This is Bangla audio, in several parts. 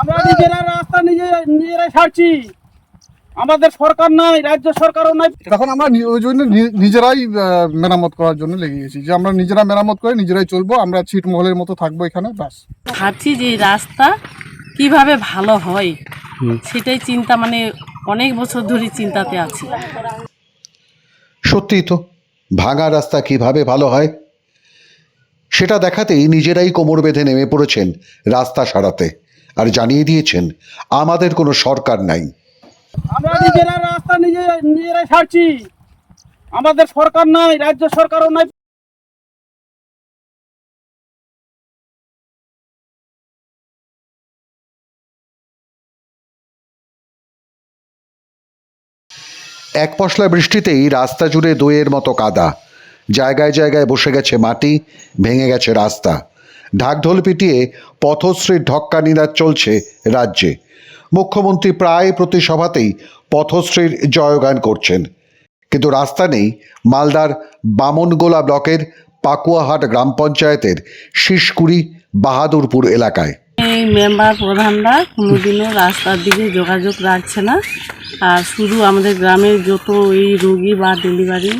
আমরা নিজেরা রাস্তা নিজে নিজেরাই ছাড়ছি। আমাদের সরকার নাই রাজ্য সরকারও নাই। তখন আমরা ওই জন্য নিজেরাই মেরামত করার জন্য লেগে গেছি। যে আমরা নিজেরা মেরামত করে নিজেরাই চলবো আমরা ছিটমহলের মতো থাকব এখানে ব্যাস। ভাবছি যে রাস্তা কীভাবে ভালো হয় সেটাই চিন্তা মানে অনেক বছর ধরে চিন্তাতে আছি। সত্যিই তো ভাঙা রাস্তা কীভাবে ভালো হয় সেটা দেখাতেই নিজেরাই কোমর বেঁধে নেমে পড়েছেন রাস্তা সারাতে। আর জানিয়ে দিয়েছেন আমাদের কোনো সরকার নাই। আমরা নিজেরা রাস্তা নিজে নিজেরাই ছাড়ছি। আমাদের সরকার নাই রাজ্য সরকারও নাই। এক পশলা বৃষ্টিতেই রাস্তা জুড়ে দইয়ের মতো কাদা। জায়গায় জায়গায় বসে গেছে মাটি ভেঙে গেছে রাস্তা। ঢাকঢোল পিটিয়ে পথশ্রীর ঢক্কা নিনাদ চলছে রাজ্যে। মুখ্যমন্ত্রী প্রায় প্রতি সভাতেই পথশ্রীর জয়গান করছেন। কিন্তু রাস্তা নেই মালদার বামনগোলা ব্লকের পাকুয়াহাট গ্রাম পঞ্চায়েতের শিশকুড়ি বাহাদুরপুর এলাকায়। এই মেম্বার প্রধানরা কোনোদিনও রাস্তার দিকে যোগাযোগ রাখছে না। আর শুধু আমাদের গ্রামের যত এই রোগী বা ডেলিভারি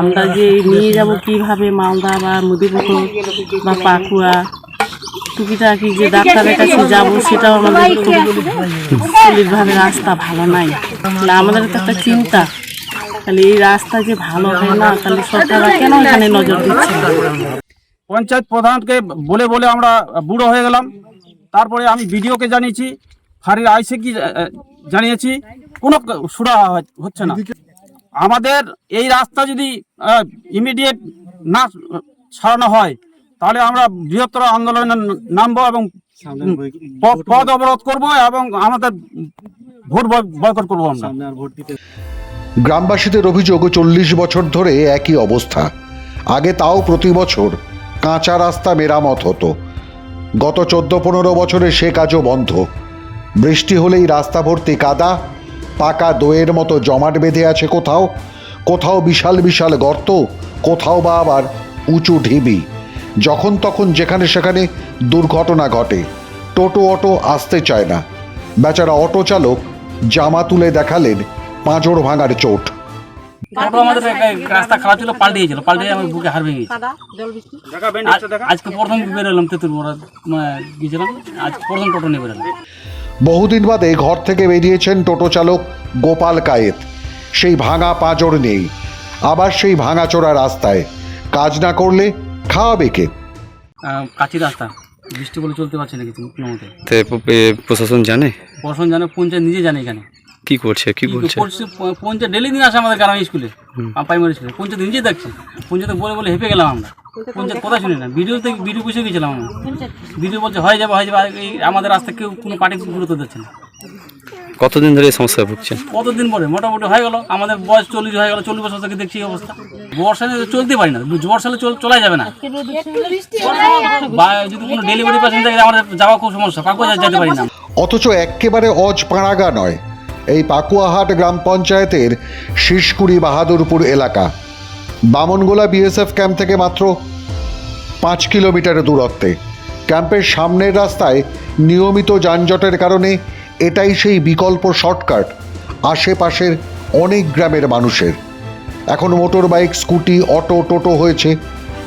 আমরা যে নিয়ে যাব কীভাবে মালদা বা মুদিপুকুর বা পাকুয়া টুকিটাকি যে ডাক্তারের কাছে যাব সেটাও আমাদের সলিডভাবে রাস্তা ভালো নাই। তাহলে আমাদের তো একটা চিন্তা, তাহলে এই রাস্তা যে ভালো হয় না, তাহলে সরকাররা কেন এখানে নজর দিচ্ছে পঞ্চায়েত প্রধানকে বলে বলে আমরা বুড়ো হয়ে গেলাম। তারপরে আমি বিডিওকে জানিয়েছি ফাঁড়ির আইসে কি জানিয়েছি কোনো সুরা হয়- হচ্ছে না। আমাদের এই রাস্তা যদি ইমিডিয়েট না সারানো হয় তাহলে আমরা বৃহত্তর আন্দোলনে নামবো এবং পদ অবরোধ করব এবং আমাদের ভোট বয়কট করব আমরা। গ্রামবাসীদের অভিযোগ চল্লিশ বছর ধরে একই অবস্থা। আগে তাও প্রতি বছর কাঁচা রাস্তা মেরামত হতো। গত চোদ্দ পনেরো বছরে সে কাজও বন্ধ। বৃষ্টি হলেই রাস্তা ভর্তি কাদা, পাকা দইয়ের মতো জমাট বেঁধে আছে কোথাও কোথাও বিশাল বিশাল গর্ত, কোথাও বা আবার উঁচু ঢিবি। যখন তখন যেখানে সেখানে দুর্ঘটনা ঘটে। টোটো অটো আসতে চায় না। বেচারা অটো চালক জামা তুলে দেখালেন পাঁজর ভাঙার চোট। টোটো আমাদের রাস্তা খারাপ ছিল পাল্টে গেছিল পাল্টে আমার বুকে হার ভেঙে আজকে প্রথম বেরোলাম গিয়েছিলাম আজ প্রথম টোটো নিয়ে বেরোলাম। বহুদিন বাদে ঘর থেকে বেরিয়েছেন টোটো চালক গোপাল কায়েত। সেই ভাঙা পাঁজর নেই আবার সেই ভাঙাচোরা রাস্তায়। কাজ না করলে খাওয়াবে কে? কাঁচি রাস্তা বৃষ্টি বলে চলতে পারছে না কিছু কোনো মতে? প্রশাসন জানে? প্রশাসন জানে পঞ্চায়েত নিজে জানে এখানে। কি করছে কি প- পঞ্চায়েত ডেলি দিন আসে আমাদের গ্রামের স্কুলে প্রাইমারি স্কুলে পঞ্চায়েত নিজে দেখছে। পঞ্চায়েত বলে বলে হেঁপে গেলাম আমরা। পঞ্চায়েত কথা শুনি না। ভিডিও থেকে ভিডিও বসে গেছিলাম আমরা। ভিডিও বলছে হয়ে যাবে হয়ে যাবে। এই আমাদের রাস্তা কেউ কোনো পার্টি গুরুত্ব দিচ্ছে না। কতদিন ধরে এই সমস্যায় ভুগছেন কতদিন পরে? মোটামুটি হয়ে গেল। আমাদের বয়স চল্লিশ হয়ে গেল। চল্লিশ বছর থেকে দেখছি অবস্থা। বর্ষালে চলতে পারি না। বর্ষালে চল চলাই যাবে না। বা যদি কোনো ডেলিভারি পেশেন্ট থাকে আমাদের যাওয়া খুব সমস্যা। কাকুয়া যেতে পারি না। অথচ একেবারে অজ পাড়াগা নয়। এই পাকুয়াহাট গ্রাম পঞ্চায়েতের শিশকুড়ি বাহাদুরপুর এলাকা। বামনগোলা বিএসএফ ক্যাম্প থেকে মাত্র পাঁচ কিলোমিটার দূরত্বে। ক্যাম্পের সামনের রাস্তায় নিয়মিত যানজটের কারণে এটাই সেই বিকল্প শর্টকাট আশেপাশের অনেক গ্রামের মানুষের। এখন মোটর বাইক, স্কুটি, অটো, টোটো হয়েছে।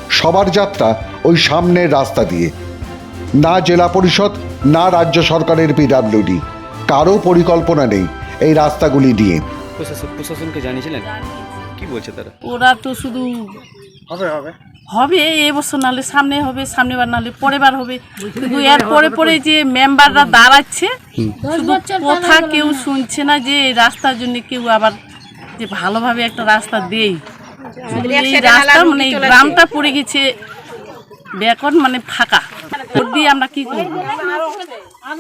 সবার যাত্রা ওই সামনের রাস্তা দিয়ে। না জেলা পরিষদ, না রাজ্য সরকারের পিডাব্লিউডি কারও পরিকল্পনা নেই। এই রাস্তাগুলি নিয়ে প্রশাসন প্রশাসনকে জানিয়েছিলেন? কি বলছে তারা? ওরা তো শুধু হবে হবে। হবে এবছর নাহলে সামনে হবে সামনে বার নাহলে পরের বার হবে। কিন্তু এর পরে পরে যে মেম্বাররা দাঁড়াচ্ছে শুধু কথা কেউ শুনছে না যে এই রাস্তার জন্য কেউ আবার যে ভালোভাবে একটা রাস্তা দেই। এই রাস্তা মানে গ্রামটা পড়ে গেছে বেকন মানে ফাঁকা। ভোট দিয়ে আমরা কি করব?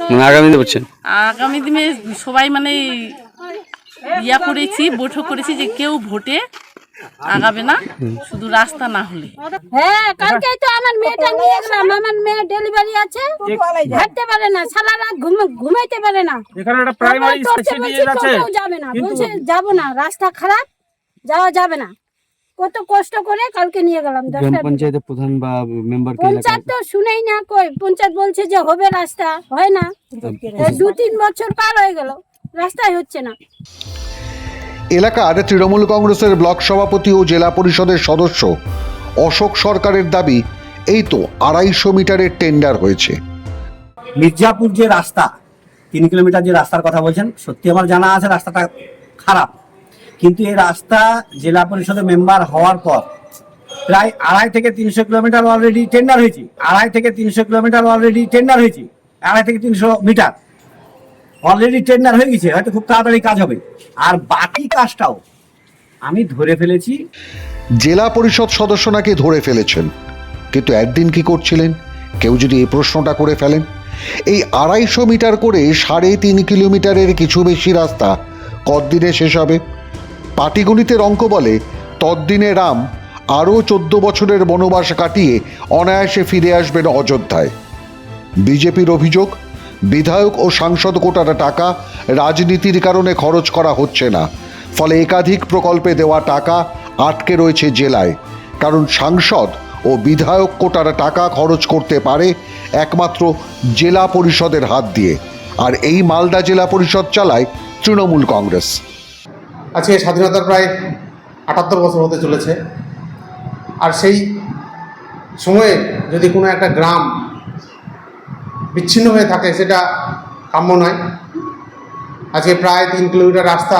মানে আগামীতে বলছেন? আগামী দিনে সবাই মানে ইয়া করেছি বৈঠক করেছি যে কেউ ভোটে আগাবে না শুধু রাস্তা না হলে। হ্যাঁ কালকেই তো আমার মেয়েটা নিয়ে গেলাম। আমার মেয়ে ডেলিভারি আছে। হাঁটতে পারে না সারা রাত ঘুমাইতে পারে না। এখানে একটা প্রাইমারি যাবে না। বলছে যাব না রাস্তা খারাপ যাওয়া যাবে না। কত কষ্ট করে কালকে নিয়ে গেলাম গ্রাম পঞ্চায়েতের প্রধান বা মেম্বারকে পঞ্চায়েত তো শুনেই না কই পঞ্চায়েত বলছে যে হবে রাস্তা হয় না। দু তিন বছর পার হয়ে গেল রাস্তাই হচ্ছে না। এলাকার তৃণমূল কংগ্রেসের ব্লক সভাপতি ও জেলা পরিষদের সদস্য অশোক সরকারের দাবি এই তো আড়াইশো মিটারের টেন্ডার হয়েছে। মির্জাপুর যে রাস্তা তিন কিলোমিটার যে রাস্তার কথা বলছেন সত্যি আমার জানা আছে রাস্তাটা খারাপ। কিন্তু এই রাস্তা জেলা পরিষদের মেম্বার হওয়ার পর প্রায় আড়াই থেকে তিনশো কিলোমিটার অলরেডি টেন্ডার হয়েছে। আড়াই থেকে তিনশো কিলোমিটার অলরেডি টেন্ডার হয়েছে। আড়াই থেকে তিনশো মিটার অলরেডি টেন্ডার হয়ে গেছে। হয়তো খুব তাড়াতাড়ি কাজ হবে। আর বাকি কাজটাও আমি ধরে ফেলেছি। জেলা পরিষদ সদস্য নাকি ধরে ফেলেছেন। কিন্তু একদিন কি করছিলেন? কেউ যদি এই প্রশ্নটা করে ফেলেন। এই আড়াইশো মিটার করে সাড়ে তিন কিলোমিটারের কিছু বেশি রাস্তা কতদিনে শেষ হবে? পাটিগণিতের অঙ্ক বলে, তদ্দিনে রাম আরও চোদ্দ বছরের বনবাস কাটিয়ে অনায়াসে ফিরে আসবেন অযোধ্যায়। বিজেপির অভিযোগ, বিধায়ক ও সাংসদ কোটার টাকা রাজনীতির কারণে খরচ করা হচ্ছে না, ফলে একাধিক প্রকল্পে দেওয়া টাকা আটকে রয়েছে জেলায়, কারণ সাংসদ ও বিধায়ক কোটার টাকা খরচ করতে পারে একমাত্র জেলা পরিষদের হাত দিয়ে, আর এই মালদা জেলা পরিষদ চালায় তৃণমূল কংগ্রেস। আজকে স্বাধীনতার প্রায় আটাত্তর বছর হতে চলেছে। আর সেই সময়ে যদি কোনো একটা গ্রাম বিচ্ছিন্ন হয়ে থাকে, সেটা কাম্য নয়। আজকে প্রায় তিন কিলোমিটার রাস্তা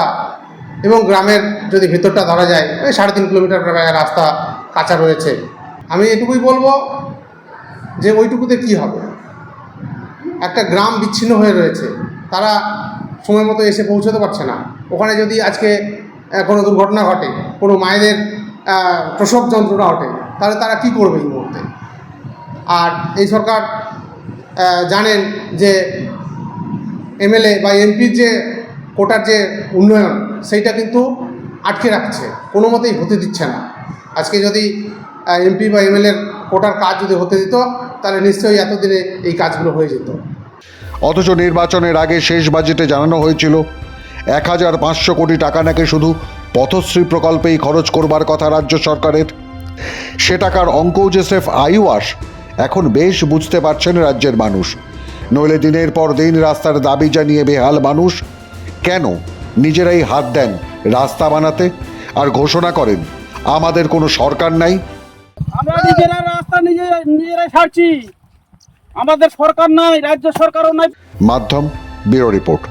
এবং গ্রামের যদি ভেতরটা ধরা যায়, ওই সাড়ে তিন কিলোমিটার প্রায় রাস্তা কাঁচা রয়েছে। আমি এটুকুই বলব যে ওইটুকুতে কি হবে? একটা গ্রাম বিচ্ছিন্ন হয়ে রয়েছে। তারা সময় মতো এসে পৌঁছতে পারছে না। ওখানে যদি আজকে কোনো দুর্ঘটনা ঘটে, কোনো মায়েদের প্রসব যন্ত্রণা ঘটে, তাহলে তারা কি করবে এই মুহূর্তে? আর এই সরকার জানেন যে এমএলএ বা এমপির যে কোটার যে উন্নয়ন, সেইটা কিন্তু আটকে রাখছে, কোনো মতেই হতে দিচ্ছে না। আজকে যদি এমপি বা এমএলএর কোটার কাজ যদি হতে দিত, তাহলে নিশ্চয়ই এতদিনে এই কাজগুলো হয়ে যেত। অথচ নির্বাচনের আগে শেষ বাজেটে জানানো হয়েছিল, এক হাজার পাঁচশো কোটি টাকা নাকি শুধু পথশ্রী প্রকল্পেই খরচ করবার কথা রাজ্য সরকারের। সে টাকার অঙ্কও যে স্রেফ আইওয়াস এখন বেশ বুঝতে পারছেন রাজ্যের মানুষ। নইলে দিনের পর দিন রাস্তার দাবি জানিয়ে বেহাল মানুষ, কেন নিজেরাই হাত দেন রাস্তা বানাতে আর ঘোষণা করেন, আমাদের কোনো সরকার নাই? আমরা নিজেরা রাস্তা নিজে নিজেরাই ছাড়ছি আমাদের সরকার নাই রাজ্য সরকারও নাই। মাধ্যম ব্যুরো রিপোর্ট।